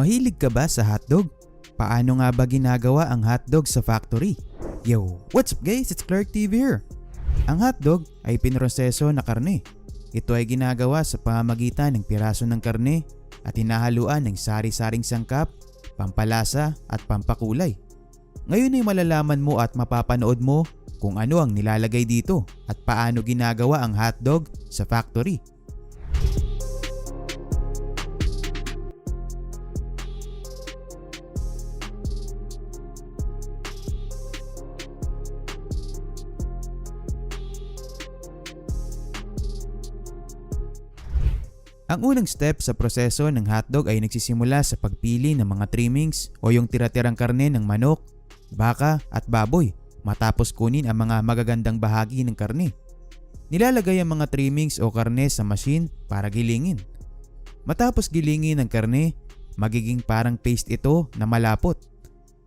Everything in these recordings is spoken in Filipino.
Mahilig ka ba sa hotdog? Paano nga ba ginagawa ang hotdog sa factory? Yo, what's up guys? It's Clark TV here. Ang hotdog ay pinroseso na karne. Ito ay ginagawa sa pamamagitan ng piraso ng karne at hinahaluan ng sari-saring sangkap, pampalasa at pampakulay. Ngayon ay malalaman mo at mapapanood mo kung ano ang nilalagay dito at paano ginagawa ang hotdog sa factory. Ang unang step sa proseso ng hotdog ay nagsisimula sa pagpili ng mga trimmings o yung tira-tirang karne ng manok, baka at baboy matapos kunin ang mga magagandang bahagi ng karne. Nilalagay ang mga trimmings o karne sa machine para gilingin. Matapos gilingin ang karne, magiging parang paste ito na malapot.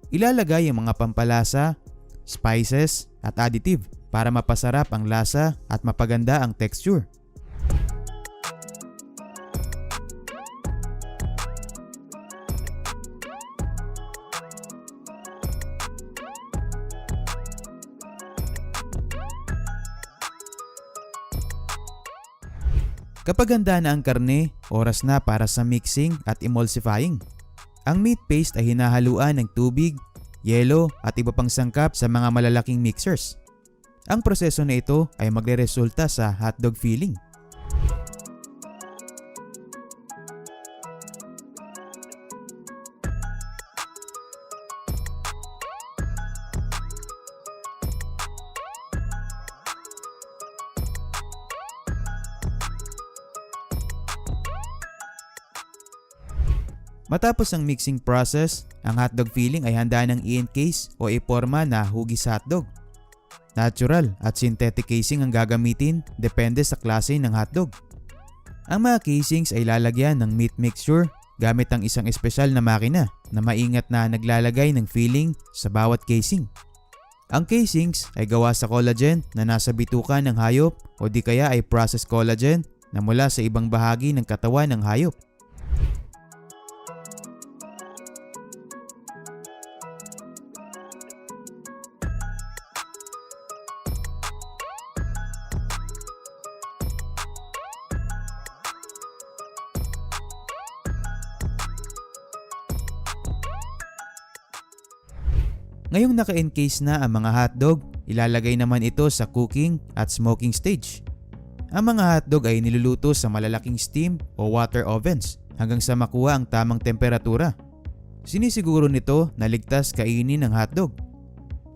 Ilalagay ang mga pampalasa, spices at additive para mapasarap ang lasa at mapaganda ang texture. Kapag handa na ang karne, oras na para sa mixing at emulsifying. Ang meat paste ay hinahaluan ng tubig, yelo at iba pang sangkap sa mga malalaking mixers. Ang proseso na ito ay magre-resulta sa hotdog filling. Matapos ang mixing process, ang hotdog filling ay handa ng i-encase o iporma na hugis hotdog. Natural at synthetic casing ang gagamitin depende sa klase ng hotdog. Ang mga casings ay lalagyan ng meat mixture gamit ang isang espesyal na makina na maingat na naglalagay ng filling sa bawat casing. Ang casings ay gawa sa collagen na nasa bituka ng hayop o di kaya ay processed collagen na mula sa ibang bahagi ng katawan ng hayop. Ngayong naka-encase na ang mga hotdog, ilalagay naman ito sa cooking at smoking stage. Ang mga hotdog ay niluluto sa malalaking steam o water ovens hanggang sa makuha ang tamang temperatura. Sinisiguro nito na ligtas kainin ng hotdog.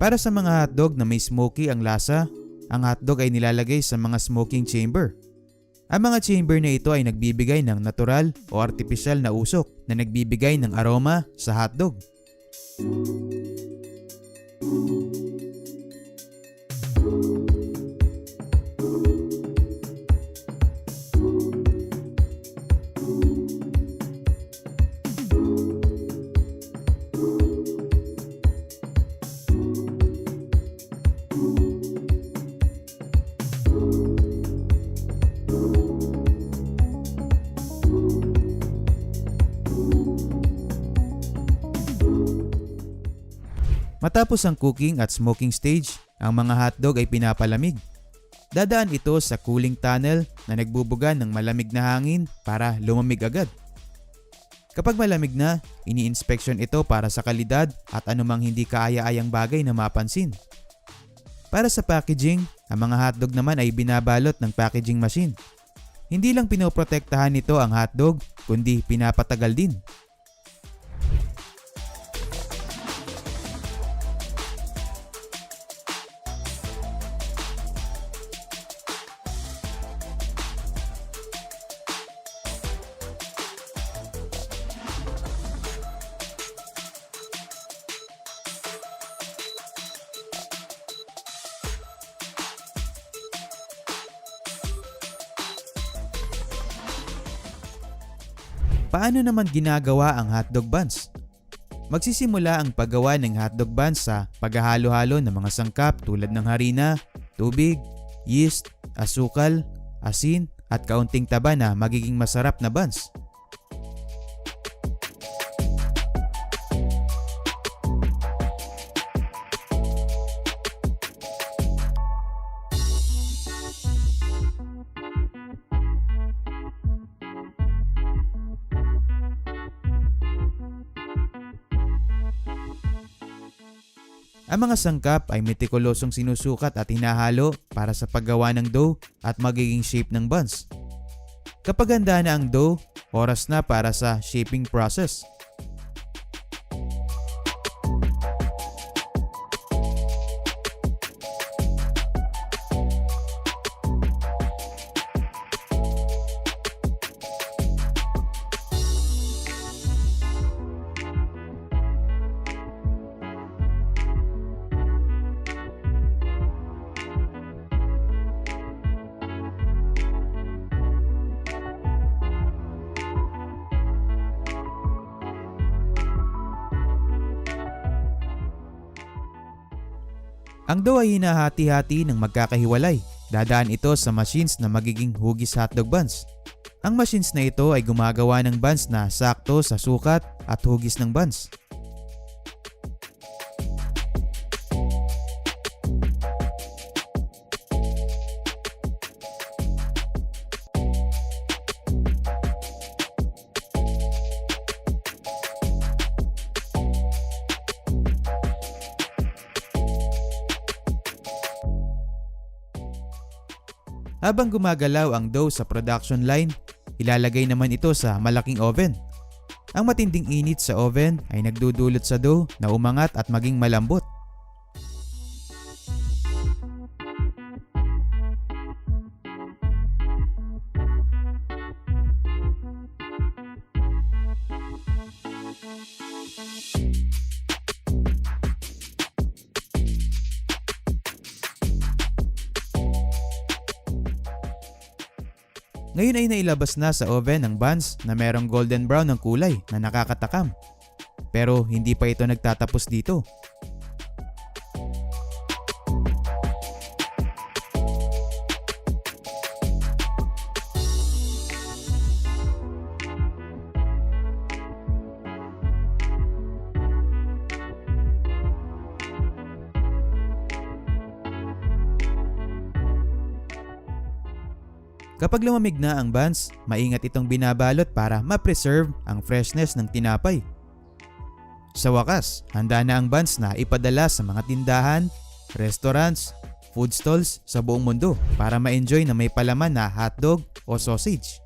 Para sa mga hotdog na may smoky ang lasa, ang hotdog ay nilalagay sa mga smoking chamber. Ang mga chamber na ito ay nagbibigay ng natural o artificial na usok na nagbibigay ng aroma sa hotdog. Matapos ang cooking at smoking stage, ang mga hotdog ay pinapalamig. Dadaan ito sa cooling tunnel na nagbubuga ng malamig na hangin para lumamig agad. Kapag malamig na, ini-inspection ito para sa kalidad at anumang hindi kaaya-ayang bagay na mapansin. Para sa packaging, ang mga hotdog naman ay binabalot ng packaging machine. Hindi lang pinoprotektahan nito ang hotdog, kundi pinapatagal din. Paano naman ginagawa ang hotdog buns? Magsisimula ang paggawa ng hotdog buns sa paghahalo-halo ng mga sangkap tulad ng harina, tubig, yeast, asukal, asin at kaunting taba na magiging masarap na buns. Ang mga sangkap ay metikulosong sinusukat at hinahalo para sa paggawa ng dough at magiging shape ng buns. Kapag handa na ang dough, oras na para sa shaping process. Ang dough ay hinahati-hati ng magkakahiwalay. Dadaan ito sa machines na magiging hugis hotdog buns. Ang machines na ito ay gumagawa ng buns na sakto sa sukat at hugis ng buns. Habang gumagalaw ang dough sa production line, ilalagay naman ito sa malaking oven. Ang matinding init sa oven ay nagdudulot sa dough na umangat at maging malambot. Ngayon ay nailabas na sa oven ang buns na merong golden brown ng kulay na nakakatakam. Pero hindi pa ito nagtatapos dito. Kapag lumamig na ang buns, maingat itong binabalot para ma-preserve ang freshness ng tinapay. Sa wakas, handa na ang buns na ipadala sa mga tindahan, restaurants, food stalls sa buong mundo para ma-enjoy na may palaman na hotdog o sausage.